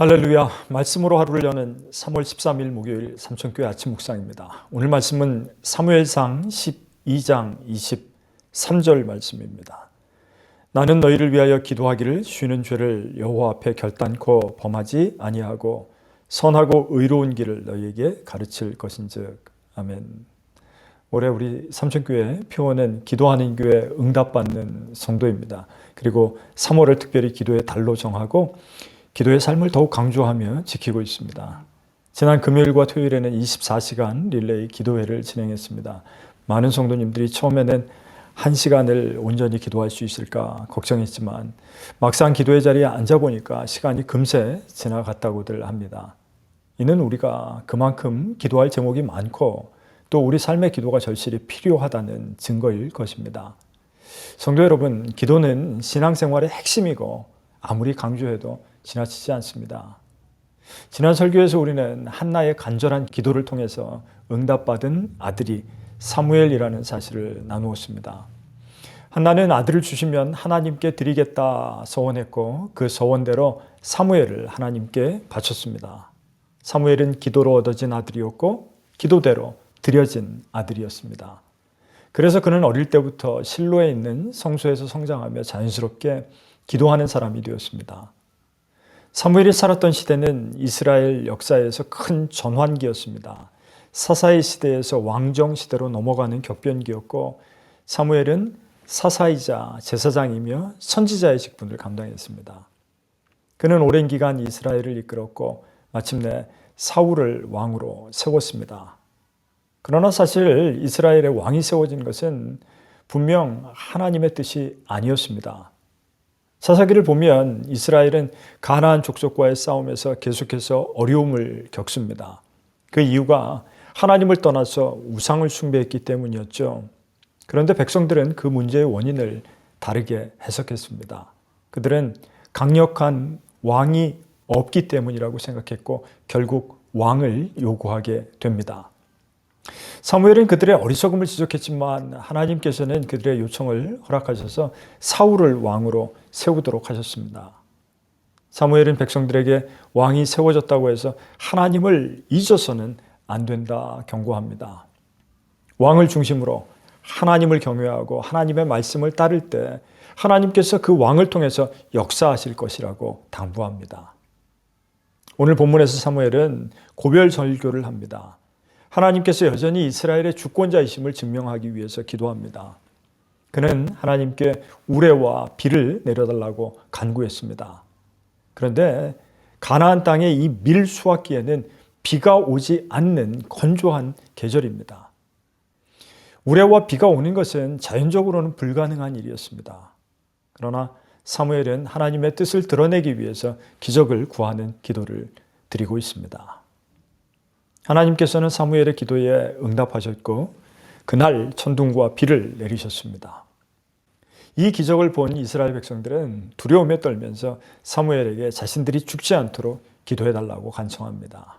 할렐루야. 말씀으로 하루를 여는 3월 13일 목요일 삼천교회 아침 묵상입니다. 오늘 말씀은 사무엘상 12장 23절 말씀입니다. 나는 너희를 위하여 기도하기를 쉬는 죄를 여호와 앞에 결단코 범하지 아니하고 선하고 의로운 길을 너희에게 가르칠 것인즉 아멘. 올해 우리 삼천교회 표어는 기도하는 교회 응답받는 성도입니다. 그리고 3월을 특별히 기도의 달로 정하고 기도의 삶을 더욱 강조하며 지키고 있습니다. 지난 금요일과 토요일에는 24시간 릴레이 기도회를 진행했습니다. 많은 성도님들이 처음에는 한 시간을 온전히 기도할 수 있을까 걱정했지만 막상 기도의 자리에 앉아보니까 시간이 금세 지나갔다고들 합니다. 이는 우리가 그만큼 기도할 제목이 많고 또 우리 삶의 기도가 절실히 필요하다는 증거일 것입니다. 성도 여러분, 기도는 신앙생활의 핵심이고 아무리 강조해도 지나치지 않습니다. 지난 설교에서 우리는 한나의 간절한 기도를 통해서 응답받은 아들이 사무엘이라는 사실을 나누었습니다. 한나는 아들을 주시면 하나님께 드리겠다 서원했고 그 서원대로 사무엘을 하나님께 바쳤습니다. 사무엘은 기도로 얻어진 아들이었고 기도대로 드려진 아들이었습니다. 그래서 그는 어릴 때부터 실로에 있는 성소에서 성장하며 자연스럽게 기도하는 사람이 되었습니다. 사무엘이 살았던 시대는 이스라엘 역사에서 큰 전환기였습니다. 사사의 시대에서 왕정 시대로 넘어가는 격변기였고 사무엘은 사사이자 제사장이며 선지자의 직분을 감당했습니다. 그는 오랜 기간 이스라엘을 이끌었고 마침내 사울을 왕으로 세웠습니다. 그러나 사실 이스라엘의 왕이 세워진 것은 분명 하나님의 뜻이 아니었습니다. 사사기를 보면 이스라엘은 가나안 족속과의 싸움에서 계속해서 어려움을 겪습니다. 그 이유가 하나님을 떠나서 우상을 숭배했기 때문이었죠. 그런데 백성들은 그 문제의 원인을 다르게 해석했습니다. 그들은 강력한 왕이 없기 때문이라고 생각했고 결국 왕을 요구하게 됩니다. 사무엘은 그들의 어리석음을 지적했지만 하나님께서는 그들의 요청을 허락하셔서 사울을 왕으로 세우도록 하셨습니다. 사무엘은 백성들에게 왕이 세워졌다고 해서 하나님을 잊어서는 안 된다 경고합니다. 왕을 중심으로 하나님을 경외하고 하나님의 말씀을 따를 때 하나님께서 그 왕을 통해서 역사하실 것이라고 당부합니다. 오늘 본문에서 사무엘은 고별 절교를 합니다. 하나님께서 여전히 이스라엘의 주권자이심을 증명하기 위해서 기도합니다. 그는 하나님께 우레와 비를 내려달라고 간구했습니다. 그런데 가나안 땅의 이 밀수확기에는 비가 오지 않는 건조한 계절입니다. 우레와 비가 오는 것은 자연적으로는 불가능한 일이었습니다. 그러나 사무엘은 하나님의 뜻을 드러내기 위해서 기적을 구하는 기도를 드리고 있습니다. 하나님께서는 사무엘의 기도에 응답하셨고 그날 천둥과 비를 내리셨습니다. 이 기적을 본 이스라엘 백성들은 두려움에 떨면서 사무엘에게 자신들이 죽지 않도록 기도해 달라고 간청합니다.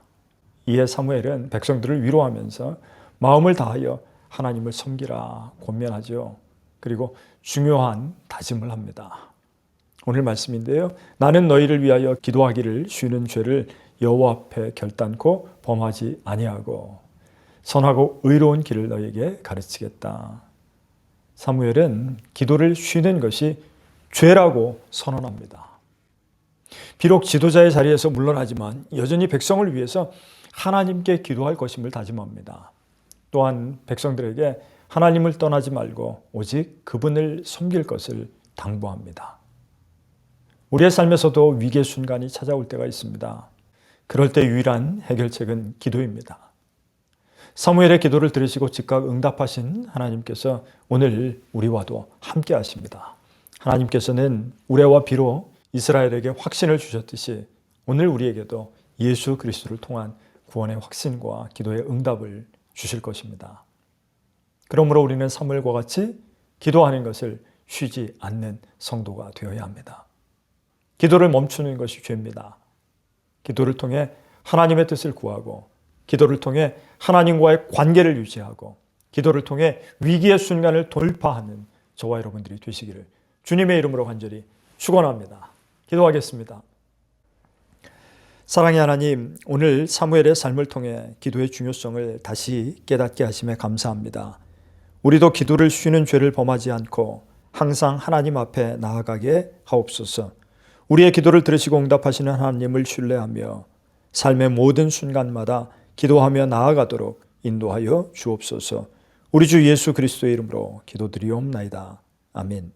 이에 사무엘은 백성들을 위로하면서 마음을 다하여 하나님을 섬기라 권면하죠. 그리고 중요한 다짐을 합니다. 오늘 말씀인데요. 나는 너희를 위하여 기도하기를 쉬는 죄를 여호와 앞에 결단코 범하지 아니하고 선하고 의로운 길을 너에게 가르치겠다. 사무엘은 기도를 쉬는 것이 죄라고 선언합니다. 비록 지도자의 자리에서 물러나지만 여전히 백성을 위해서 하나님께 기도할 것임을 다짐합니다. 또한 백성들에게 하나님을 떠나지 말고 오직 그분을 섬길 것을 당부합니다. 우리의 삶에서도 위기의 순간이 찾아올 때가 있습니다. 그럴 때 유일한 해결책은 기도입니다. 사무엘의 기도를 들으시고 즉각 응답하신 하나님께서 오늘 우리와도 함께 하십니다. 하나님께서는 우레와 비로 이스라엘에게 확신을 주셨듯이 오늘 우리에게도 예수 그리스도를 통한 구원의 확신과 기도의 응답을 주실 것입니다. 그러므로 우리는 사무엘과 같이 기도하는 것을 쉬지 않는 성도가 되어야 합니다. 기도를 멈추는 것이 죄입니다. 기도를 통해 하나님의 뜻을 구하고 기도를 통해 하나님과의 관계를 유지하고 기도를 통해 위기의 순간을 돌파하는 저와 여러분들이 되시기를 주님의 이름으로 간절히 축원합니다. 기도하겠습니다. 사랑의 하나님, 오늘 사무엘의 삶을 통해 기도의 중요성을 다시 깨닫게 하심에 감사합니다. 우리도 기도를 쉬는 죄를 범하지 않고 항상 하나님 앞에 나아가게 하옵소서. 우리의 기도를 들으시고 응답하시는 하나님을 신뢰하며 삶의 모든 순간마다 기도하며 나아가도록 인도하여 주옵소서. 우리 주 예수 그리스도의 이름으로 기도드리옵나이다. 아멘.